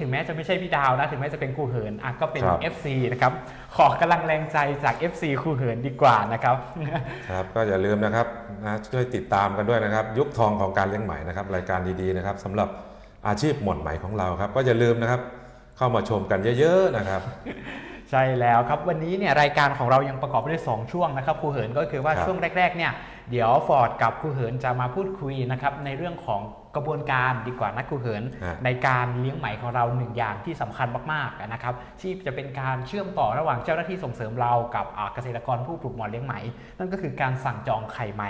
ถึงแม้จะไม่ใช่พี่ดาวนะ ถึงแม้จะเป็นครูเหินอะก็เป็น ครับ FC นะครับ ขอกำลังแรงใจจาก FC ครูเหินดีกว่านะครับ ครับก็อย่าลืมนะครับนะช่วยติดตามกันด้วยนะครับ ยุคทองของการเลี้ยงไหมนะครับรายการดีๆนะครับสำหรับอาชีพหม่อนไหมของเราครับ ก็อย่าลืมนะครับเข้ามาชมกันเยอะๆนะครับ ใช่แล้วครับวันนี้เนี่ยรายการของเรายังประกอบไปด้วยสองช่วงนะครับครูเหินก็คือว่าครับช่วงแรกๆเนี่ยเดี๋ยวฟอร์ดกับครูเหินจะมาพูดคุยนะครับในเรื่องของ กระบวนการดีกว่านะครูเหินฮะในการเลี้ยงไหมของเราหนึ่งอย่างที่สำคัญมากๆนะครับที่จะเป็นการเชื่อมต่อระหว่างเจ้าหน้าที่ส่งเสริมเรากับอ่าเกษตรกรผู้ปลูกหมอนเลี้ยงไหม นั่นก็คือการสั่งจองไข่ไหม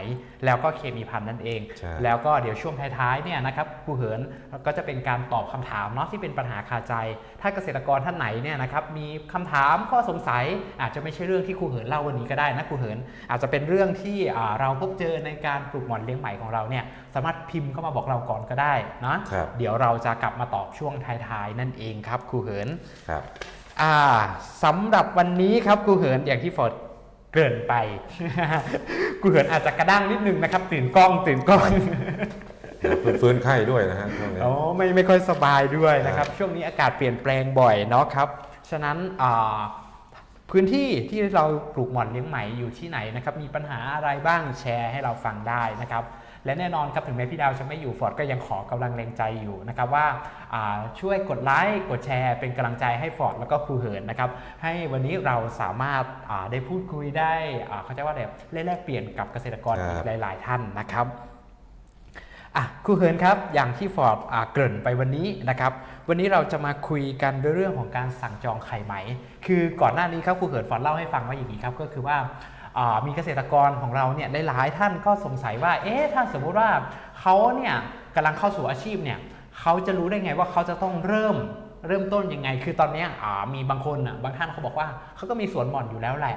แล้วก็เคมีพันธุ์นั่นเองใช่แล้วก็เดี๋ยวช่วงท้ายๆเนี่ยนะครับครูเหินก็จะเป็นการตอบคำถามเนาะที่เป็นปัญหาคาใจ ถ้าเกษตรกรท่านไหนเนี่ยนะครับมีคำถามข้อสงสัยอาจจะไม่ใช่เรื่องที่ครูเหินเล่าวันนี้ก็ได้นะครูเหิน อาจจะเป็นเรื่องที่อ่าเราพบเจอในการปลูกหมอนเลี้ยงไหมของเราเนี่ยสามารถพิมพ์เข้ามาบอกเราก่อนก็ได้นะครับเดี๋ยวเราจะกลับมาตอบช่วงท้ายๆนั่นเองครับครูเหินครับอ่าสำหรับวันนี้ครับครูเหินอย่างที่ฟอร์ดเกริ่นไปครูเหินอาจจะกระด้างนิดนึงนะครับ ตื่นกล้องตื่นกล้องเดี๋ยวฟื้นๆไข้ด้วยนะฮะช่วงนี้อ๋อไม่ไม่ค่อยสบายด้วยนะครับ ช่วงนี้อากาศเปลี่ยนแปลงบ่อยเนาะครับ ฉะนั้นอ่าพื้นที่ที่เราปลูกหม่อนเลี้ยงไหมอยู่ที่ไหนนะครับ มีปัญหาอะไรบ้างแชร์ให้เราฟังได้นะครับ และแน่นอนครับถึงแม้พี่ดาวจะไม่อยู่ฟอร์ดก็ยังขอกำลังแรงใจอยู่นะครับว่าอ่าช่วยกดไลค์กดแชร์เป็นกำลังใจให้ฟอร์ดแล้วก็ครูเหินนะครับให้วันนี้เราสามารถอ่าได้พูดคุยได้อ่าเขาจะว่าอะไรแลกเปลี่ยนกับเกษตรกรครับอีกหลาย ๆ ท่านนะครับอะครูเหินครับอย่างที่ฟอร์ดอ่าเกริ่นไปวันนี้นะครับ วันนี้เราจะมาคุยกันด้วยเรื่องของการสั่งจองไข่ไหม คือก่อนหน้านี้ครับครูเหินฟอร์ดเล่าให้ฟังว่าอย่างนี้ครับก็คือว่าอ่า มีเกษตรกรของเราเนี่ยหลายๆท่านก็สงสัยว่า เอ๊ะถ้าสมมุติว่าเขาเนี่ยกำลังเข้าสู่อาชีพเนี่ยเขาจะรู้ได้ไงว่าเขาจะต้องเริ่มเริ่มต้นยังไง คือตอนนี้มีบางคนบางท่านเขาบอกว่าเขาก็มีสวนหม่อนอยู่แล้วแหละ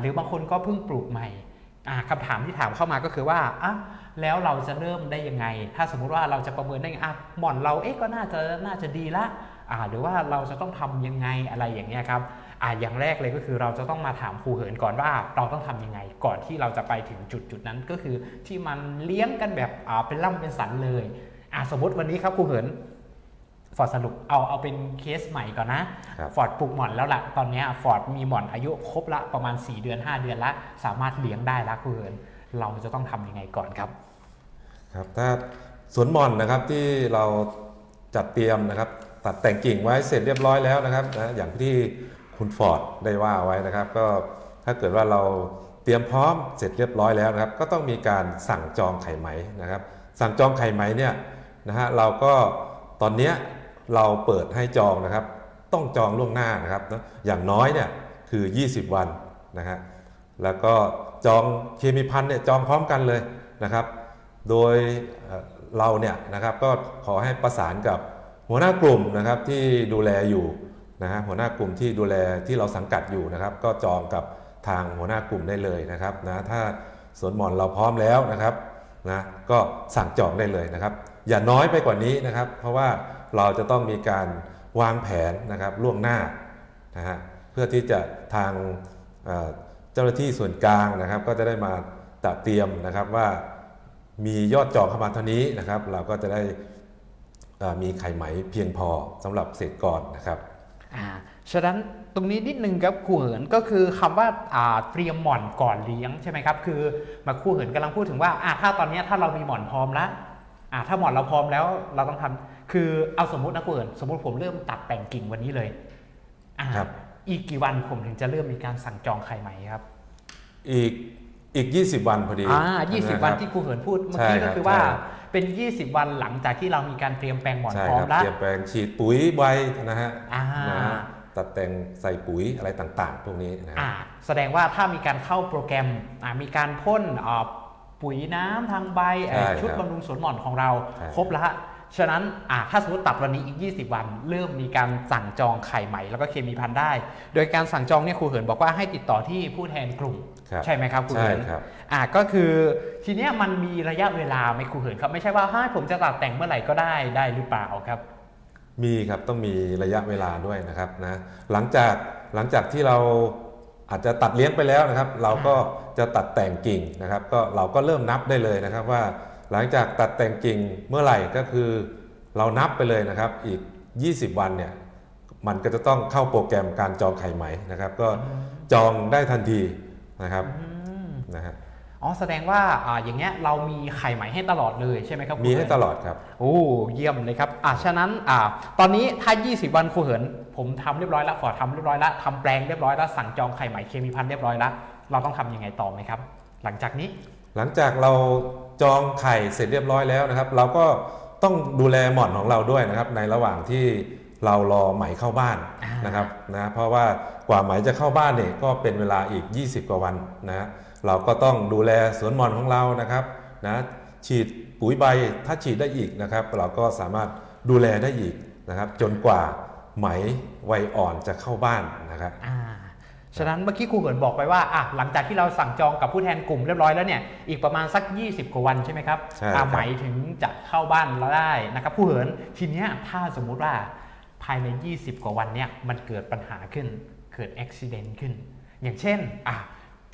หรือบางคนก็เพิ่งปลูกใหม่อ่าคำถามที่ถามเข้ามาก็คือว่าอะแล้วเราจะเริ่มได้ยังไง ถ้าสมมุติว่าเราจะประเมินได้ไงอะหม่อนเราเอ๊ะก็น่าจะน่าจะดีละอ่าหรือว่าเราจะต้องทำยังไงอะไรอย่างเงี้ยครับ อ่าอย่างแรกเลยก็คือเราจะต้องมาถามครูเหินก่อนว่าเราต้องทำยังไง ก่อนที่เราจะไปถึงจุดจุดนั้นก็คือที่มันเลี้ยงกันแบบอ่าเป็นล่ำเป็นสันเลยอ่าสมมติวันนี้ครับครูเหินฟอร์ดสรุปเอาเอาเป็นเคสใหม่ก่อนนะครับฟอร์ดปลูกหม่อนแล้วล่ะตอนเนี้ฟอร์ดมีหม่อนอายุครบละประมาณ 4 เดือน 5 เดือนละสามารถเลี้ยงได้ละคุณเอิญเราจะต้องทำยังไงก่อนครับ ครับถ้าสวนหม่อนนะครับที่เราจัดเตรียมนะครับ ตัดแต่งกิ่งไว้เสร็จเรียบร้อยแล้วนะครับนะอย่างที่ คุณฟอร์ดได้ว่าไว้นะครับ ก็ถ้าเกิดว่าเราเตรียมพร้อมเสร็จเรียบร้อยแล้วนะครับ ก็ต้องมีการสั่งจองไข่ไหมนะครับ สั่งจองไข่ไหมเนี่ยนะฮะเราก็ตอนนี้เราเปิดให้จองนะครับ ต้องจองล่วงหน้านะครับนะอย่างน้อยเนี่ยคือ 20 วันนะฮะแล้วก็จองเคมีพันธุ์เนี่ยจองพร้อมกันเลยนะครับ โดยเราเนี่ยนะครับก็ขอให้ประสานกับหัวหน้ากลุ่มนะครับที่ดูแลอยู่ นะฮะหัวหน้ากลุ่มที่ดูแลที่เราสังกัดอยู่นะครับ ก็จองกับทางหัวหน้ากลุ่มได้เลยนะครับนะถ้าสวนหมอนเราพร้อมแล้วนะครับนะก็สั่งจองได้เลยนะครับ อย่าน้อยไปกว่านี้นะครับ เพราะว่าเราจะต้องมีการวางแผนนะครับล่วงหน้านะฮะเพื่อที่จะทางเจ้าหน้าที่ส่วนกลางนะครับ ก็จะได้มาตัดเตรียมนะครับว่ามียอดจองเข้ามาเท่านี้นะครับ เราก็จะได้มีไข่ไหมเพียงพอสำหรับเกษตรกรนะครับ อ่าฉะนั้นตรงนี้นิดนึงครับครูเหินก็คือคำว่าอ่าเตรียมหม่อนก่อนเลี้ยงใช่ไหมครับคือมาครูเหินกำลังพูดถึงว่าอ่าถ้าตอนเนี้ยถ้าเรามีหม่อนพร้อมแล้วอ่าถ้าหม่อนเราพร้อมแล้วเราต้องทำคือเอาสมมตินะครูเหินสมมติผมเริ่มตัดแต่งกิ่งวันนี้เลยอ่าครับอีกกี่วันผมถึงจะเริ่มมีการสั่งจองไข่ไหมครับ อีก อีก 20 วันพอดีอ่า20ะครับวันที่ครูเหินพูดเมื่อใช่กี้ครัก็บคือว่าใช่เป็น 20 วันหลังจากที่เรามีการเตรียมแปลงหมอนใช่พร้อคมรับแล้วเปลี่ยนแปลงฉีดปุ๋ยใบนะฮะอ่านะฮะตัดแต่งใส่ปุ๋ยอะไรต่างๆ พวกนี้นะฮะอ่าแสดงว่าถ้ามีการเข้าโปรแกรมอ่ามีการพ่นอ่าปุ๋ยน้ำทางใบเอ่อใช่ชุดครับบำรุงสวนหม่อนของเราใช่ครบแล้ว ฉะนั้นอ่าถ้าสมมติตัดวันนี้อีก 20 วัน เริ่มมีการสั่งจองไข่ใหม่แล้วก็เคมีพันธุ์ได้ โดยการสั่งจองเนี่ยครูเหินบอกว่าให้ติดต่อที่ผู้แทนกลุ่มครับใช่ไหมครับครูใช่เหินครับอ่าก็คือทีเนี้ยมันมีระยะเวลาไหมครูเหินครับไม่ใช่ว่าให้ผมจะตัดแต่งเมื่อไหร่ก็ได้ได้หรือเปล่าครับ มีครับต้องมีระยะเวลาด้วยนะครับนะหลังจากหลังจากที่เราอาจจะตัดเลี้ยงไปแล้วนะครับ เราก็จะตัดแต่งกิ่งนะครับ ก็เราก็เริ่มนับได้เลยนะครับว่า หลังจากตัดแต่งกิ่งเมื่อไหร่ก็คือ เรานับไปเลยนะครับ อีก 20 วันเนี่ยมันก็จะต้องเข้าโปรแกรมการจองไข่ไหมนะครับ ก็จองได้ทันทีนะครับนะฮะอ๋อแสดงว่าอ่าอย่างเงี้ยเรามีไข่ไหมให้ตลอดเลยใช่ไหมครับครูมีเหินให้ตลอดครับโอ้เยี่ยมเลยครับอะฉะนั้นอ่าตอนนี้ถ้า 20 วันครูเหิน ผมทำเรียบร้อยแล้วฟอร์ดทำเรียบร้อยแล้วทำแปลงเรียบร้อยแล้วสั่งจองไข่ไหมเคมีพันธุ์เรียบร้อยแล้วเราต้องทำยังไงต่อไหมครับ หลังจากนี้ หลังจากเรา จองไข่เสร็จเรียบร้อยแล้วนะครับ เราก็ต้องดูแลหม่อนของเราด้วยนะครับ ในระหว่างที่เรารอไหมเข้าบ้านอ่านนะครับนะเพราะว่ากว่าไหมจะเข้าบ้านเนี่ยก็เป็นเวลาอีก 20 กว่าวันนะเราก็ต้องดูแลสวนหม่อนของเรานะครับนะฉีดปุ๋ยใบถ้าฉีดได้อีกนะครับ เราก็สามารถดูแลได้อีกนะครับ จนกว่าไหมวัยอ่อนจะเข้าบ้านนะครับอ่า ฉะนั้นเมื่อกี้ครูเหินบอกไปว่าอะหลังจากที่เราสั่งจองกับผู้แทนกลุ่มเรียบร้อยแล้วเนี่ยอีกประมาณสัก 20 กว่าวันใช่ไหมครับใช่อ่าครับไหมถึงจะเข้าบ้านเราได้นะครับผู้เหินทีเนี้ยถ้าสมมุติว่าภายใน 20 กว่าวันเนี่ยมันเกิดปัญหาขึ้นเกิดอุบิเหตุขึ้น อย่างเช่นอะ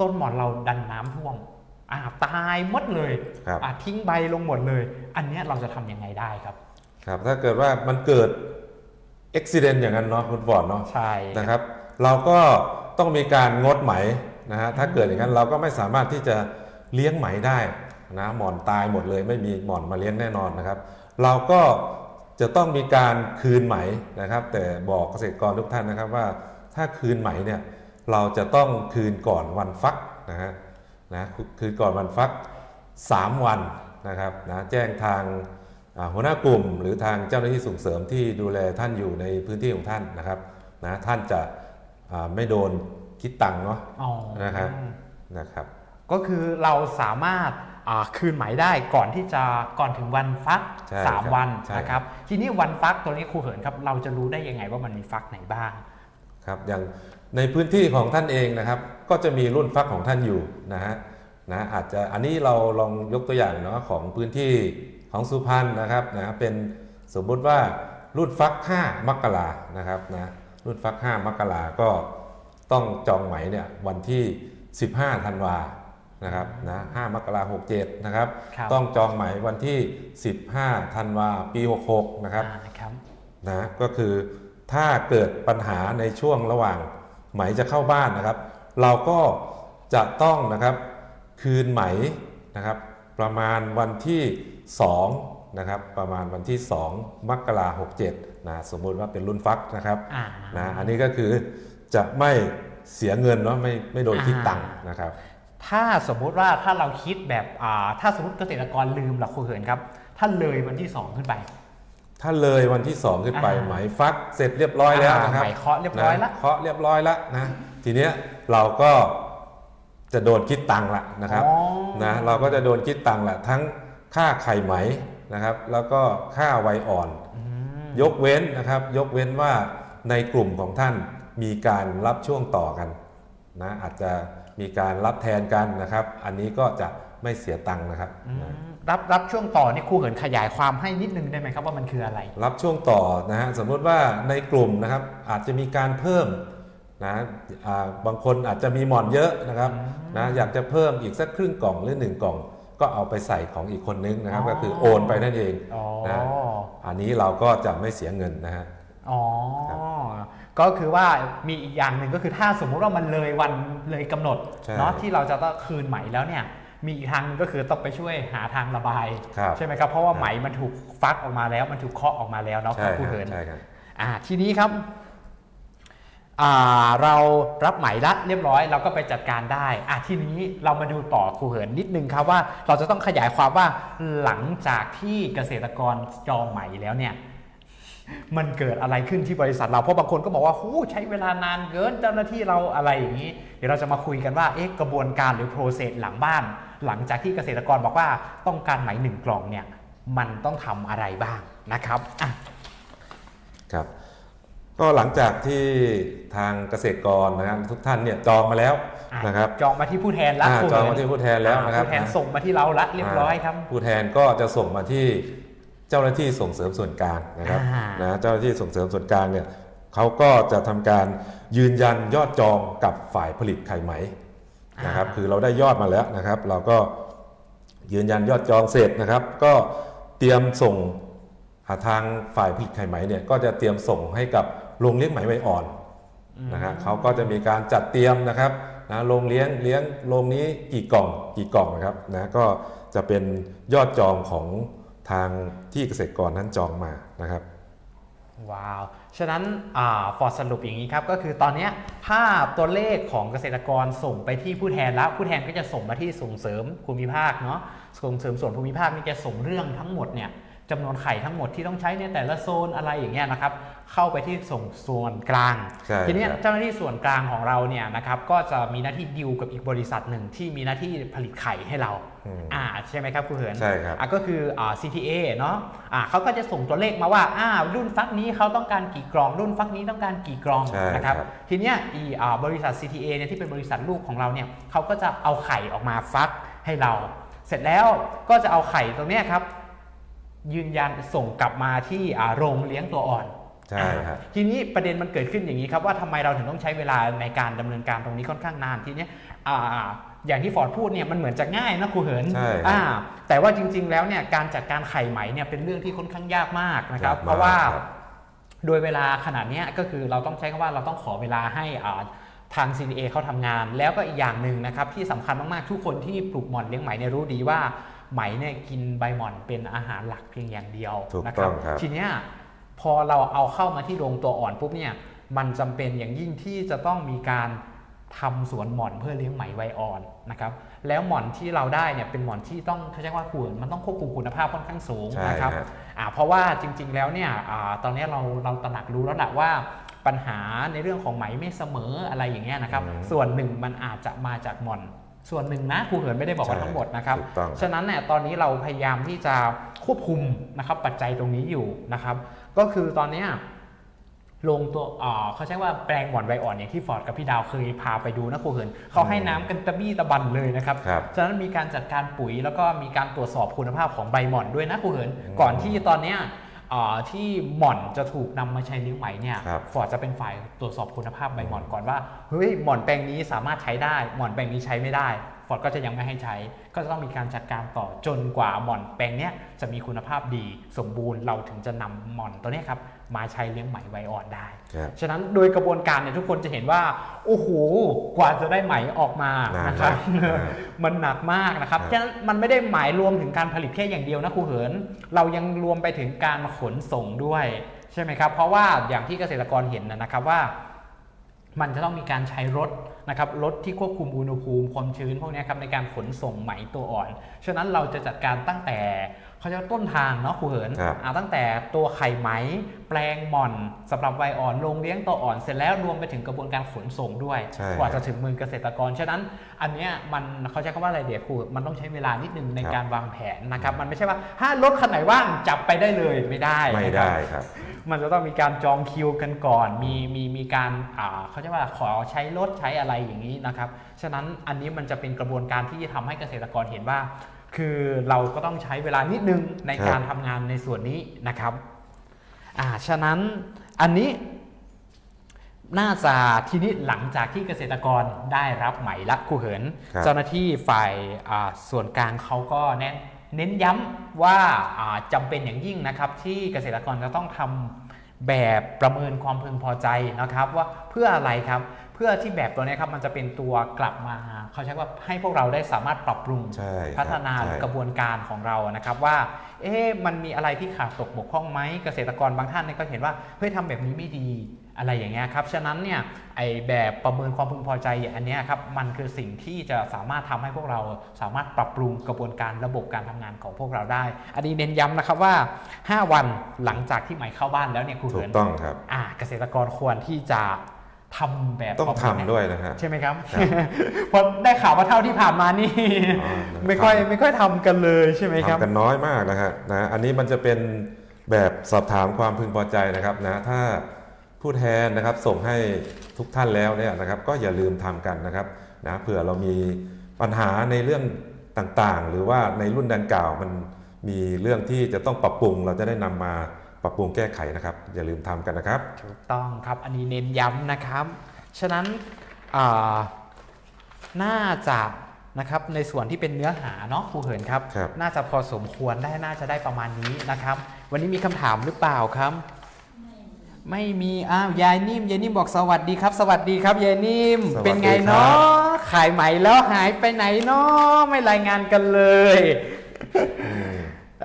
ต้นหมอนเราดันน้ำท่วมอะตายหมดเลยครับ อะทิ้งใบลงหมดเลย อันเนี้ยเราจะทำยังไงได้ครับ ครับถ้าเกิดว่ามันเกิดอุบิเหตุอย่างนั้นเนาะคุณบอดเนาะใช่ นะครับ เราก็ ต้องมีการงดไหมนะฮะถ้าเกิดอย่างนั้นเราก็ไม่สามารถที่จะเลี้ยงไหมได้นะหมอนตายหมดเลย ไม่มีหมอนมาเลี้ยงแน่นอนนะครับ เราก็จะต้องมีการคืนไหมนะครับ แต่บอกเกษตรกรทุกท่านนะครับว่าถ้าคืนไหมเนี่ยเราจะต้องคืนก่อนวันฟักนะฮะนะคืนก่อนวันฟัก 3 วันนะครับนะแจ้งทางอ่าหัวหน้ากลุ่ม หรือทางเจ้าหน้าที่ส่งเสริมที่ดูแลท่านอยู่ในพื้นที่ของท่านนะครับนะท่านจะอ่า ไม่โดนคิดตังค์เนาะอ๋อนะครับนะครับ ก็คือเราสามารถอ่าคืนไหมได้ก่อนที่จะก่อนถึงวันฟักใช่สามครับวันใช่นะครับ ทีนี้วันฟักตัวนี้ครูเหินครับ เราจะรู้ได้ยังไงว่ามันมีฟักไหนบ้างครับอย่างในพื้นที่ของท่านเองนะครับ ก็จะมีรุ่นฟักของท่านอยู่นะฮะนะอาจจะอันนี้เราลองยกตัวอย่างเนาะของพื้นที่ของสุพรรณนะครับนะเป็นสมมุติว่ารุ่นฟัก 5 มกรานะครับนะ รุ่นฟัก 5 มกราก็ต้องจองไหมเนี่ยวันที่ 15 ธันวานะครับนะ5มกราหกเจ็ดนะครับ ครับต้องจองไหมวันที่ 15 ธันวาปี 66 นะครับ อ่าครับ นะก็คือถ้าเกิดปัญหาในช่วงระหว่างไหมจะเข้าบ้านนะครับ เราก็จะต้องนะครับคืนไหมนะครับ ประมาณวันที่ 2 นะครับประมาณวันที่ 2 มกราหกเจ็ดนะสมมุติว่าเป็นรุ่นฟักนะครับอ่านะอันนี้ก็คือจะไม่เสียเงินเนาะไม่ไม่โดนคิดอ่าตังค์นะครับ ถ้าสมมุติว่าถ้าเราคิดแบบอ่าถ้าสมมติเกษตรกรลืมหลักครูเหินครับ ถ้าเลยวันที่ 2 ขึ้นไป ถ้าเลยวันที่ 2 ขึ้นไปอ่าไหมฟักเสร็จเรียบร้อยแล้วนะครับไหมเคาะเรียบร้อยละนะเคาะเรียบร้อยแล้วนะทีเนี้ยเราก็จะโดนคิดตังค์ละนะครับอ๋อนะเราก็จะโดนคิดตังค์ละทั้งค่าไข่ไหม นะครับ แล้วก็ค่าไวยอ่อนอืมยกเว้นนะครับ ยกเว้นว่าในกลุ่มของท่านมีการรับช่วงต่อกันนะอาจจะมีการรับแทนกันนะครับ อันนี้ก็จะไม่เสียตังค์นะครับอืมนะรับรับช่วงต่อนี่ครูเหินขยายความให้นิดนึงได้ไหมครับว่ามันคืออะไร รับช่วงต่อนะฮะสมมติว่าในกลุ่มนะครับอาจจะมีการเพิ่มนะอ่าบางคนอาจจะมีหมอนเยอะนะครับนะอยากจะเพิ่มอีกสักครึ่งกล่องหรือหนึ่งกล่อง ก็เอาไปใส่ของอีกคนนึงนะครับอ๋อก็คือโอนไปนั่นเองอ๋อนะอันนี้เราก็จะไม่เสียเงินนะฮะอ๋อครับก็คือว่ามีอีกอย่างหนึ่งก็คือถ้าสมมุติว่ามันเลยวันเลยกำหนดใช่เนาะที่เราจะต้องคืนไหมแล้วเนี่ยมีอีกทางหนึ่งก็คือต้องไปช่วยหาทางระบายครับใช่ไหมครับเพราะว่าครับไหมมันถูกฟักออกมาแล้วมันถูกเคาะออกมาแล้วเนาะใช่ครูครับเหินใช่ครับอ่าทีนี้ครับอ่า เรารับไหมละเรียบร้อยเราก็ไปจัดการได้อะทีนี้เรามาดูต่อครูเหินนิดนึงครับว่าเราจะต้องขยายความว่าหลังจากที่เกษตรกรจองไหมแล้วเนี่ยมันเกิดอะไรขึ้นที่บริษัทเราเพราะบางคนก็บอกว่าหูใช้เวลานานเกินเจ้าหน้าที่เราอะไรอย่างนี้ เดี๋ยวเราจะมาคุยกันว่าเอ๊ะกระบวนการหรือโปรเซสหลังบ้าน หลังจากที่เกษตรกรบอกว่าต้องการไหมหนึ่งกล่องเนี่ยมันต้องทำอะไรบ้างนะครับอะครับ ก็หลังจากที่ทางเกษตรกรนะครับทุกท่านเนี่ยจองมาแล้วอะนะครับจองมาที่ผู้แทนแล้วอ่าครูจองเหิมาที่ผู้แทนแล้วนะครับผู้แทนส่งมาที่เราละเรียบร้อยครับผู้แทนก็จะส่งมาที่เจ้าหน้าที่ส่งเสริมส่วนกลางนะครับอ่านะเจ้าหน้าที่ส่งเสริมส่วนกลางเนี่ยเขาก็จะทำการยืนยันยอดจองกับฝ่ายผลิตไข่ไหมนะครับ คือเราได้ยอดมาแล้วนะครับ เราก็ยืนยันยอดจองเสร็จนะครับ ก็เตรียมส่งอ่าทางฝ่ายผลิตไข่ไหมเนี่ยก็จะเตรียมส่งให้กับ โรงเลี้ยงไหมใบอ่อนนะฮะเขาก็จะมีการจัดเตรียมนะครับนะโรงเลี้ยงเลี้ยงโรงนี้กี่กล่องกี่กล่องนะครับนะก็จะเป็นยอดจองของทางที่เกษตรกรนั้นจองมานะครับว้าว ฉะนั้นฟอร์ดสรุปอย่างนี้ครับก็คือตอนเนี้ยถ้าตัวเลขของเกษตรกรส่งไปที่ผู้แทนแล้ว ผู้แทนก็จะส่งมาที่ส่งเสริมภูมิภาคเนาะส่งเสริมส่วนภูมิภาคนี่จะส่งเรื่องทั้งหมดเนี่ย จำนวนไข่ทั้งหมดที่ต้องใช้ในแต่ละโซนอะไรอย่างเงี้ยนะครับ เข้าไปที่ส่งส่วนกลาง ใช่ทีเนี้ยครับ เจ้าหน้าที่ส่วนกลางของเราเนี่ยนะครับก็จะมีหน้าที่ดิวกับอีกบริษัทหนึ่งที่มีหน้าที่ผลิตไข่ให้เราอืมอ่าใช่ไหมครับคุณเหินใช่ครับ อะก็คืออ่า CTA เนาะอ่าเขาก็จะส่งตัวเลขมาว่าอ่ารุ่นฟักนี้เขาต้องการกี่กล่อง รุ่นฟักนี้ต้องการกี่กล่องใช่นะครับ ครับ ทีเนี้ยอีอ่าบริษัท CTA เนี่ยที่เป็นบริษัทลูกของเราเนี่ยเขาก็จะเอาไข่ออกมาฟักให้เรา เสร็จแล้วก็จะเอาไข่ตรงเนี้ยครับ ยืนยันส่งกลับมาที่อ่าโรงเลี้ยงตัวอ่อนใช่ครับทีนี้ประเด็นมันเกิดขึ้นอย่างนี้ครับว่าทำไมเราถึงต้องใช้เวลาในการดำเนินการตรงนี้ค่อนข้างนานทีเนี้ยอ่าอย่างที่ฟอร์ดพูดเนี่ยมันเหมือนจะง่ายนะครูเหินใช่ครับอ่าแต่ว่าจริง ๆ แล้วเนี่ยการจัดการไข่ไหมเนี่ยเป็นเรื่องที่ค่อนข้างยากมากนะครับยากมากเพราะว่าครับโดยเวลาขนาดเนี้ยก็คือเราต้องใช้คำว่าเราต้องขอเวลาให้อ่าทาง CDA เขาทำงาน แล้วก็อีกอย่างหนึ่งนะครับที่สำคัญมากๆทุกคนที่ปลูกหม่อนเลี้ยงไหมเนี่ยรู้ดีว่า ไหมเนี่ยกินใบหม่อนเป็นอาหารหลักเพียงอย่างเดียวถูกนะคต้รัอบงครับทีเนี้ยพอเราเอาเข้ามาที่โรงตัวอ่อนปุ๊บเนี่ยมันจำเป็นอย่างยิ่งที่จะต้องมีการทำสวนหม่อนเพื่อเลี้ยงไหมไวอ่อนนะครับแล้วหม่อนที่เราได้เนี่ยเป็นหม่อนที่ต้องเขาเรียกว่าควรมันต้องควบคุมคุณภาพค่อนข้างสูงใช่นะครับครับอ่าเพราะว่าจริง ๆ แล้วเนี่ยอาตอนนี้เราเราตระหนักรู้แล้วแหละว่าปัญหาในเรื่องของไหมไม่เสมออะไรอย่างเงี้ยนะครับอืมส่วนหนึ่งมันอาจจะมาจากหม่อน ส่วนหนึ่งนะครูเหินไม่ได้บอกว่าใช่ทั้งหมดนะครับถูกต้องครับ ฉะนั้นเนี่ยตอนนี้เราพยายามที่จะควบคุมนะครับปัจจัยตรงนี้อยู่นะครับ ก็คือตอนเนี้ยลงตัวอ่าเขาใช้ว่าแปลงหมอนใบอ่อนอย่างที่ฟอร์ดกับพี่ดาวเคยพาไปดูนะครูเหินเขาให้น้ำกันตะบี้ตะบันเลยนะครับครับฉะนั้นมีการจัดการปุ๋ยแล้วก็มีการตรวจสอบคุณภาพของใบหม่อนด้วยนะครูเหินอืมก่อนที่ตอนเนี้ยอ่า ที่หม่อนจะถูกนำมาใช้เลี้ยงไหมเนี่ยครับฟอร์ดจะเป็นฝ่ายตรวจสอบคุณภาพใบหม่อนก่อนว่าเฮ้ยหม่อนแปลงนี้สามารถใช้ได้หม่อนแปลงนี้ใช้ไม่ได้ ฟอร์ดก็จะยังไม่ให้ใช้ ก็จะต้องมีการจัดการต่อจนกว่าหม่อนแปลงเนี้ยจะมีคุณภาพดีสมบูรณ์เราถึงจะนำหม่อนตัวเนี้ยครับมาใช้เลี้ยงไหมไวอ่อนได้ครับฉะนั้นโดยกระบวนการเนี่ยทุกคนจะเห็นว่า โอ้โห กว่าจะได้ไหมออกมานานนะครับมากมันหนักมากนะครับครับ ฉะนั้นมันไม่ได้หมายรวมถึงการผลิตแค่อย่างเดียวนะครูเหิน เรายังรวมไปถึงการขนส่งด้วย ใช่ไหมครับ เพราะว่าอย่างที่เกษตรกรเห็นนะนะครับว่า มันจะต้องมีการใช้รถนะครับรถที่ควบคุมอุณหภูมิความชื้นพวกเนี้ยครับในการขนส่งไหมตัวอ่อน ฉะนั้นเราจะจัดการตั้งแต่เขาจะต้นทางเนาะครูเหินครับอ่าตั้งแต่ตัวไข่ไหม แปลงหม่อนสำหรับวัยอ่อนโรงเลี้ยงตัวอ่อนเสร็จแล้วรวมไปถึงกระบวนการขนส่งด้วยใช่กว่าจะถึงมือเกษตรกร ฉะนั้นอันเนี้ยมันเขาใช้คำว่าอะไรเดี๋ยวครูมันต้องใช้เวลานิดนึงในครับการวางแผนนะครับ มันไม่ใช่ว่าถ้ารถคันไหนว่างจับไปได้เลยไม่ได้ไม่นะครับได้ครับ มันจะต้องมีการจองคิวกันก่อน มีมีมีการอ่าเขาเรียกว่าขอใช้รถใช้อะไรอย่างนี้นะครับ ฉะนั้นอันนี้มันจะเป็นกระบวนการที่จะทำให้เกษตรกรเห็นว่า คือเราก็ต้องใช้เวลานิดนึงในครับการทำงานในส่วนนี้นะครับอ่าฉะนั้นอันนี้น่าจะทีนี้หลังจากที่เกษตรกรได้รับไหมละครูเหินครับเจ้าหน้าที่ฝ่ายอ่าส่วนกลางเขาก็เน้นเน้นย้ำว่าอ่าจำเป็นอย่างยิ่งนะครับ ที่เกษตรกรจะต้องทำ แบบประเมินความพึงพอใจนะครับ ว่าเพื่ออะไรครับ เพื่อที่แบบตัวเนี้ยครับมันจะเป็นตัวกลับมา เขาใช้ว่าให้พวกเราได้สามารถปรับปรุงใช่ครับพัฒนาใช่กระบวนการของเรานะครับว่าเอ๊ะมันมีอะไรที่ขาดตกบกพร่องไหมเกษตรกรบางท่านเนี่ยก็เห็นว่าเฮ้ยทำแบบนี้ไม่ดีอะไรอย่างเงี้ยครับ ฉะนั้นเนี่ยไอแบบประเมินความพึงพอใจอันเนี้ยครับมันคือสิ่งที่จะสามารถทำให้พวกเราสามารถปรับปรุงกระบวนการระบบการทำงานของพวกเราได้ อันนี้เน้นย้ำนะครับว่า 5 วันหลังจากที่ใหม่เข้าบ้านแล้วเนี่ยครูถูเหิกนต้องครับอ่าเกษตรกรควรที่จะ ทำแบบต้องประทำมาณเนี้ด้วยนะฮะใช่ไหมครับครับเพราะได้ข่าวว่าเท่าที่ผ่านมานี่อ๋อไม่ค่อยไม่ค่อยทำกันเลยใช่ไหมครับทำกันน้อยมากนะฮะนะอันนี้มันจะเป็นแบบสอบถามความพึงพอใจนะครับนะถ้าผู้แทนนะครับส่งให้ทุกท่านแล้วเนี่ยนะครับ ก็อย่าลืมทำกันนะครับนะเผื่อเรามีปัญหาในเรื่องต่างๆ หรือว่าในรุ่นดังกล่าวมันมีเรื่องที่จะต้องปรับปรุงเราจะได้นำมา ปรับปรุงแก้ไขนะครับ อย่าลืมทำกันนะครับถูกต้องครับอันนี้เน้นย้ำนะครับ ฉะนั้นอ่าน่าจะนะครับในส่วนที่เป็นเนื้อหาเนาะครูเหินครับครับน่าจะพอสมควรได้น่าจะได้ประมาณนี้นะครับ วันนี้มีคำถามหรือเปล่าครับ ไม่มีอ้าวยายนิ่มยายนิ่มบอกสวัสดีครับ สวัสดีครับยายนิ่มสวัสดีเป็นไงเนาะขายไหมแล้วหายไปไหนเนาะไม่รายงานกันเลยอืม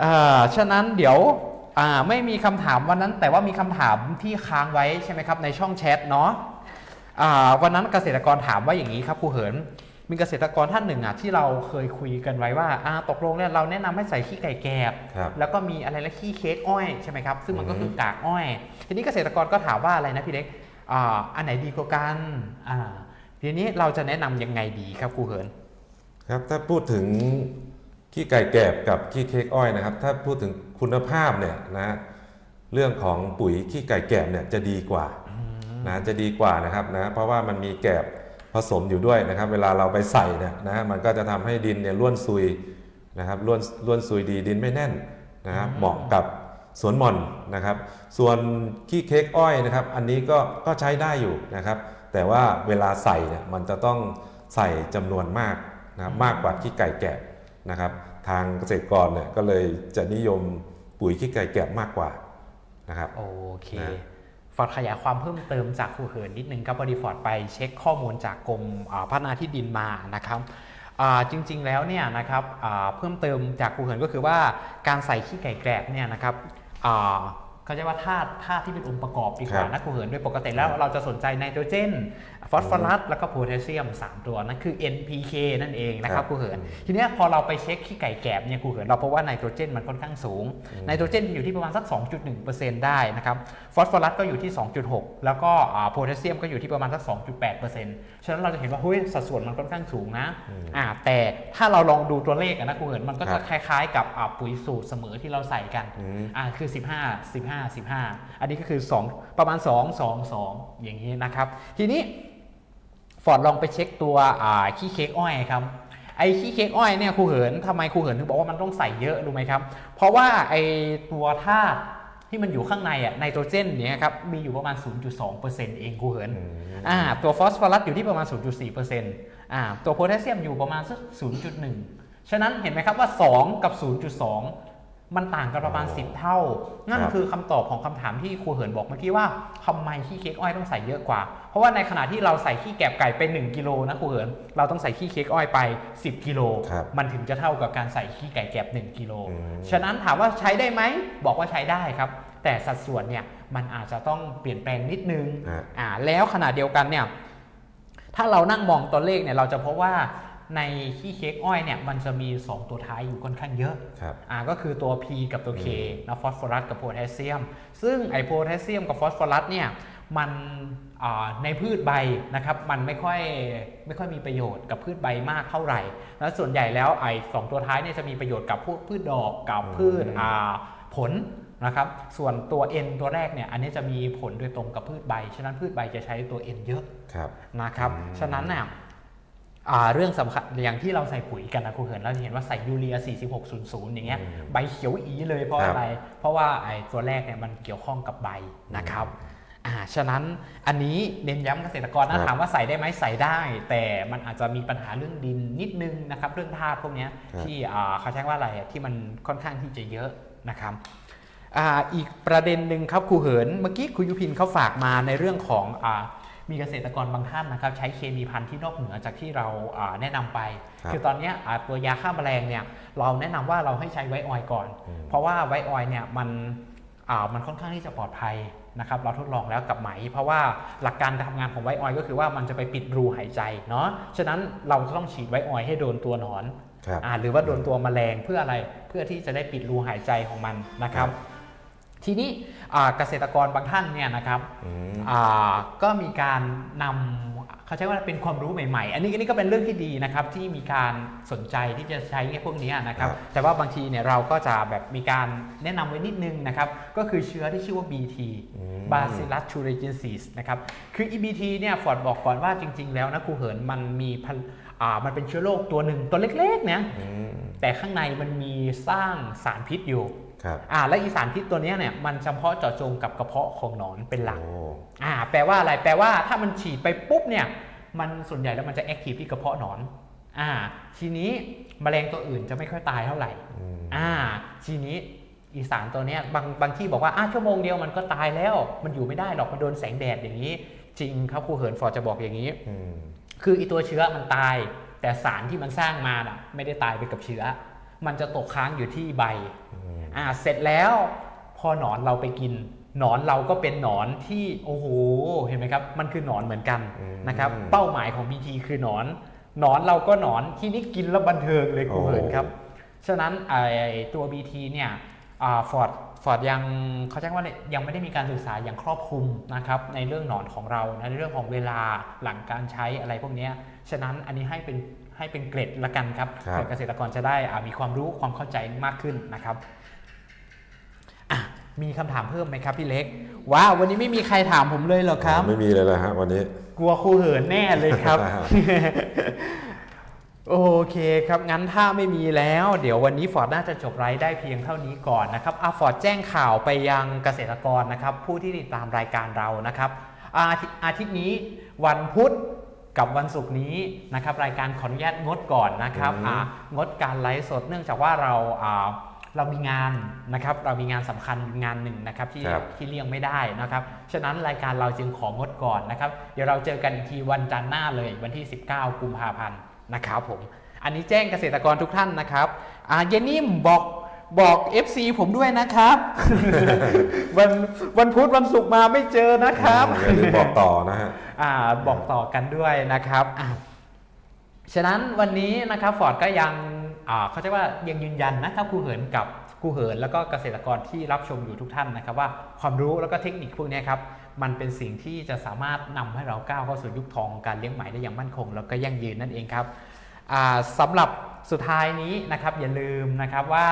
อ่าฉะนั้นเดี๋ยว อ่าไม่มีคำถามวันนั้นแต่ว่ามีคำถามที่ค้างไว้ใช่ไหมครับในช่องแชทเนาะอ่าวันนั้นเกษตรกรถามว่าอย่างนี้ครับครูเหินมีเกษตรกรท่านหนึ่งอะที่เราเคยคุยกันไว้ว่าอ่าตกลงเนี่ยเราแนะนำให้ใส่ขี้ไก่แกบครับแล้วก็มีอะไรละขี้เค้กอ้อยใช่ไหมครับซึ่งมันก็อือฮึคือกากอ้อย ทีนี้เกษตรกรก็ถามว่าอะไรนะพี่เล็กอ่าอันไหนดีกว่ากันอ่าทีนี้เราจะแนะนำยังไงดีครับครูเหิน ครับถ้าพูดถึง ขี้ไก่แกบกับขี้เค้กอ้อยนะครับ ถ้าพูดถึงคุณภาพเนี่ยนะเรื่องของปุ๋ยขี้ไก่แกบเนี่ยจะดีกว่านะจะดีกว่านะครับนะเพราะว่ามันมีแกบผสมอยู่ด้วยนะครับ เวลาเราไปใส่เนี่ยนะมันก็จะทำให้ดินเนี่ยร่วนซุยนะครับร่วนร่วนซุยดีดินไม่แน่นนะครับเหมาะกับสวนหม่อนนะครับ ส่วนขี้เค้กอ้อยนะครับ อันนี้ก็ก็ใช้ได้อยู่นะครับ แต่ว่าเวลาใส่เนี่ยมันจะต้องใส่จำนวนมากนะครับมากกว่าขี้ไก่แกะ นะครับทางเกษตรกรเนี่ยก็เลยจะนิยมปุ๋ยขี้ไก่แกะมากกว่านะครับโอเคนะฟอร์ดขยายความเพิ่มเติมจากครูเหินนิดนึงครับพอดีฟอร์ดไปเช็คข้อมูลจากกรมอ่าพัฒนาที่ดินมานะครับอ่าจริงๆแล้วเนี่ยนะครับอ่าเพิ่มเติมจากครูเหินก็คือว่าการใส่ขี้ไก่แกรบเนี่ยนะครับอ่า เขาเรียกว่าธาตุธาตุที่เป็นองค์ประกอบดีกว่าครับนะครูเหินโดยปกติแล้วเราจะสนใจไนโตรเจนฟอสฟอรัสแล้วก็โพแทสเซียม 3 ตัวนั่นคือ NPK นั่นเองนะครับครูเหิน ทีเนี้ยพอเราไปเช็คขี้ไก่แกรบเนี่ยครูเหินเราพบว่าไนโตรเจนมันค่อนข้างสูงไนโตรเจนอยู่ที่ประมาณสัก 2.1%ได้นะครับฟอสฟอรัสก็อยู่ที่ 2.6 แล้วก็อ่าโพแทสเซียมก็อยู่ที่ประมาณสัก 2.8%ฉะนั้นเราจะเห็นว่าเฮ้ยสัดส่วนมันค่อนข้างสูงนะอ่าแต่ถ้าเราลองดูตัวเลขอะนะครูเหินมันก็ครัจะบคล้าย ๆ กับอ่าปุ๋ยสูตรเสมอที่เราใส่กันอืมอ่าคือ 15 15 15 อันนี้ก็คือ 2 ประมาณ 2 2 2 อย่างนี้นะครับ ทีนี้ฟอร์ดลองไปเช็คตัวอ่าขี้เค้กอ้อยครับไอ้ขี้เค้กอ้อยเนี่ยครูเหินทำไมครูเหินถึงบอกว่ามันต้องใส่เยอะรู้ไหมครับ เพราะว่าไอ้ตัวธาตุที่มันอยู่ข้างในอะไนโตรเจนเนี่ยครับมีอยู่ประมาณ 0.2%เองครูเหินอืมอ่าตัวฟอสฟอรัสอยู่ที่ประมาณ 0.4%อ่าตัวโพแทสเซียมอยู่ประมาณสัก0.1 ฉะนั้นเห็นไหมครับว่า 2 กับ 0.2 มันต่างกันประมาณ 10 เท่า นั่นครับคือคำตอบของคำถามที่ครูเหินบอกเมื่อกี้ว่าทำไมขี้เค้กอ้อยต้องใส่เยอะกว่า เพราะว่าในขณะที่เราใส่ขี้แกบไก่ไป1กิโลนะครูเหิน เราต้องใส่ขี้เค้กอ้อยไป 10กิโลครับมันถึงจะเท่ากับการใส่ขี้ไก่แกบ1กิโลอืมฉะนั้นถามว่าใช้ได้ไหม บอกว่าใช้ได้ครับ แต่สัดส่วนเนี่ยมันอาจจะต้องเปลี่ยนแปลงนิดนึงฮะอ่า แล้วขณะเดียวกันเนี่ย ถ้าเรานั่งมองตัวเลขเนี่ยเราจะพบว่า ในขี้เค้กอ้อยเนี่ยมันจะมี 2 ตัวท้ายอยู่ค่อนข้างเยอะครับอ่าก็คือตัว P กับตัว K นะฟอสฟอรัสกับโพแทสเซียม ซึ่งไอโพแทสเซียมกับฟอสฟอรัสเนี่ยมันอ่าในพืชใบนะครับมันไม่ค่อยไม่ค่อยมีประโยชน์กับพืชใบมากเท่าไหร่ แล้วส่วนใหญ่แล้วไอสองตัวท้ายเนี่ยจะมีประโยชน์กับพวกพืชดอกกับพืชอืมอ่าผลนะครับส่วนตัว N ตัวแรกเนี่ยอันนี้จะมีผลโดยตรงกับพืชใบ ฉะนั้นพืชใบจะใช้ตัว N เยอะครับนะครับอืมฉะนั้นเนี่ยอ่า เรื่องสำคัญอย่างที่เราใส่ปุ๋ยกันนะครูเหินเราจะเห็นว่าใส่ยูเรีย 4600 อย่างเงี้ยใบเขียวอีเลยเพราะครับอะไร เพราะว่าไอ้ตัวแรกเนี่ยมันเกี่ยวข้องกับใบนะครับอ่าฉะนั้นอันนี้เน้นย้ำเกษตรกรครันะบถามว่าใส่ได้ไหมใส่ได้ แต่มันอาจจะมีปัญหาเรื่องดินนิดนึงนะครับเรื่องธาตุพวกเนี้ยครับที่อ่าเขาใช้ว่าอะไรอะที่มันค่อนข้างที่จะเยอะนะครับอ่าอีกประเด็นหนึ่งครับครูเหินเมื่อกี้ครูยุพินเขาฝากมาในเรื่องของอ่า มีเกษตรกรบางท่านนะครับใช้เคมีพันธุ์ที่นอกเหนือจากที่เราอ่าแนะนำไปครับคือตอนเนี้ยอ่าตัวยาฆ่าแมลงเนี่ยเราแนะนำว่าเราให้ใช้ไวท์ออยล์ก่อนอืมเพราะว่าไวท์ออยล์เนี่ยมันอ่ามันค่อนข้างที่จะปลอดภัยนะครับเราทดลองแล้วกับไหม เพราะว่าหลักการทำงานของไวท์ออยล์ก็คือว่ามันจะไปปิดรูหายใจเนาะฉะนั้นเราจะต้องฉีดไวท์ออยล์ให้โดนตัวหนอนครับอ่าหรือว่าโดนตัวแมลงเพื่ออะไรเพื่อที่จะได้ปิดรูหายใจของมันนะครับ ทีนี้อ่าเกษตรกรบางท่านเนี่ยนะครับอืมอ่าก็มีการนำเขาใช้ว่าเป็นความรู้ใหม่ๆ อันนี้อันนี้ก็เป็นเรื่องที่ดีนะครับที่มีการสนใจที่จะใช้พวกนี้นะครับครับแต่ว่าบางทีเนี่ยเราก็จะแบบมีการแนะนำไว้นิดนึงนะครับ ก็คือเชื้อที่ชื่อว่า BT อืม Bacillus thuringiensis นะครับ คือ EBT เนี่ยฟอร์ดบอกก่อนว่าจริง ๆ แล้วนะครูเหินมันมีพันอ่ามันเป็นเชื้อโรคตัวหนึ่งตัวเล็กๆเนี่ยอืมแต่ข้างในมันมีสร้างสารพิษอยู่ ครับอ่าและอีสารพิษตัวเนี้ยเนี่ยมันเฉพาะเจาะจงกับกระเพาะของหนอนเป็นหลักโอ้อ่าแปลว่าอะไรแปลว่าถ้ามันฉีดไปปุ๊บเนี่ยมันส่วนใหญ่แล้วมันจะแอคทีฟที่กระเพาะหนอนอ่าทีนี้แมลงตัวอื่นจะไม่ค่อยตายเท่าไหร่อืมอ่าทีนี้อีสานตัวเนี้ยบางบางที่บอกว่าอะชั่วโมงเดียวมันก็ตายแล้ว มันอยู่ไม่ได้หรอกมันโดนแสงแดดอย่างนี้ จริงครับครูเหินฟอร์ดจะบอกอย่างนี้อืมคืออีตัวเชื้อมันตาย แต่สารที่มันสร้างมาน่ะไม่ได้ตายไปกับเชื้อ มันจะตกค้างอยู่ที่ใบอืมอ่าเสร็จแล้วพอหนอนเราไปกิน หนอนเราก็เป็นหนอนที่โอ้โหเห็นไหมครับ มันคือหนอนเหมือนกันนะครับเป้าหมายของ BT คือหนอน หนอนเราก็หนอนที่นี่กินแล้วบันเทิงเลยครูเหินครับฉะนั้นไอ้ตัว BT เนี่ยฟอร์ดฟอร์ดยังเขาใช้คำว่าเนี่ยยังไม่ได้มีการศึกษาอย่างครอบคลุมนะครับในเรื่องหนอนของเราในเรื่องของเวลาหลังการใช้อะไรพวกเนี้ยฉะนั้นอันนี้ให้เป็น ให้เป็นเกร็ดละกันครับครับเพื่อเกษตรกรจะได้อ่ามีความรู้ความเข้าใจมากขึ้นนะครับอะมีคำถามเพิ่มไหมครับพี่เล็ก ว้าววันนี้ไม่มีใครถามผมเลยเหรอครับ ไม่มีเลยละฮะวันนี้ กลัวครูเหินแน่เลยครับครับ โอเคครับงั้นถ้าไม่มีแล้ว เดี๋ยววันนี้ฟอร์ดน่าจะจบไลฟ์ได้เพียงเท่านี้ก่อนนะครับอาฟอร์ดแจ้งข่าวไปยังเกษตรกรนะครับ ผู้ที่ติดตามรายการเรานะครับอาทิอาทิตย์นี้วันพุธ กับวันศุกร์นี้นะครับรายการขออนุญาตงดก่อนนะครับอืม อ่างดการไลฟ์สดเนื่องจากว่าเราอ่าเรามีงานนะครับเรามีงานสำคัญงานหนึ่งนะครับที่ครับ ที่เลี่ยงไม่ได้นะครับฉะนั้นรายการเราจึงของดก่อนนะครับเดี๋ยวเราเจอกันอีกทีวันจันทร์หน้าเลยวันที่ 19 กุมภาพันธ์นะครับผมอันนี้แจ้งเกษตรกรทุกท่านนะครับอ่าเยนนิ่มบอก บอก FC ผมด้วยนะครับ วันวันพุธวันศุกร์มาไม่เจอนะครับอย่าลืมบอกต่อนะฮะอ่าบอกต่อกันด้วยนะครับอะฉะนั้นวันนี้นะครับฟอร์ดก็ยังอ่าเขาจะว่ายังยืนยันนะครับครูเหินกับครูเหินแล้วก็เกษตรกรที่รับชมอยู่ทุกท่านนะครับ ว่าความรู้แล้วก็เทคนิคพวกนี้ครับมันเป็นสิ่งที่จะสามารถนำให้เราก้าวเข้าสู่ยุคทองของการเลี้ยงไหมได้อย่างมั่นคง แล้วก็ยั่งยืนนั่นเองครับอ่าสำหรับสุดท้ายนี้นะครับอย่าลืมนะครับว่า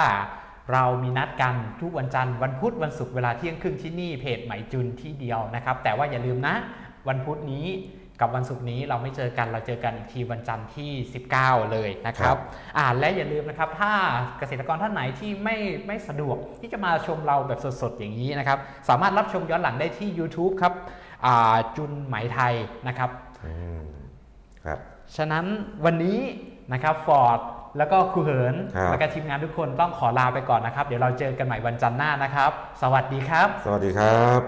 เรามีนัดกันทุกวันจันทร์วันพุธวันศุกร์เวลาเที่ยงครึ่งที่นี่เพจไหมจุนที่เดียวนะครับ แต่ว่าอย่าลืมนะ วันพุธนี้กับวันศุกร์นี้เราไม่เจอกันเราเจอกันอีกทีวันจันทร์ที่ 19 เลยนะครับ อ่าและอย่าลืมนะครับ ถ้าเกษตรกรท่านไหนที่ไม่ไม่สะดวกที่จะมาชมเราแบบสดๆอย่างนี้นะครับ สามารถรับชมย้อนหลังได้ที่ YouTube ครับอ่าจุนไหมไทยนะครับอืมครับ ฉะนั้นวันนี้นะครับฟอร์ด แล้วก็ครูเหินครับ แล้วก็ทีมงานทุกคนต้องขอลาไปก่อนนะครับ เดี๋ยวเราเจอกันใหม่วันจันทร์หน้านะครับ สวัสดีครับ สวัสดีครับ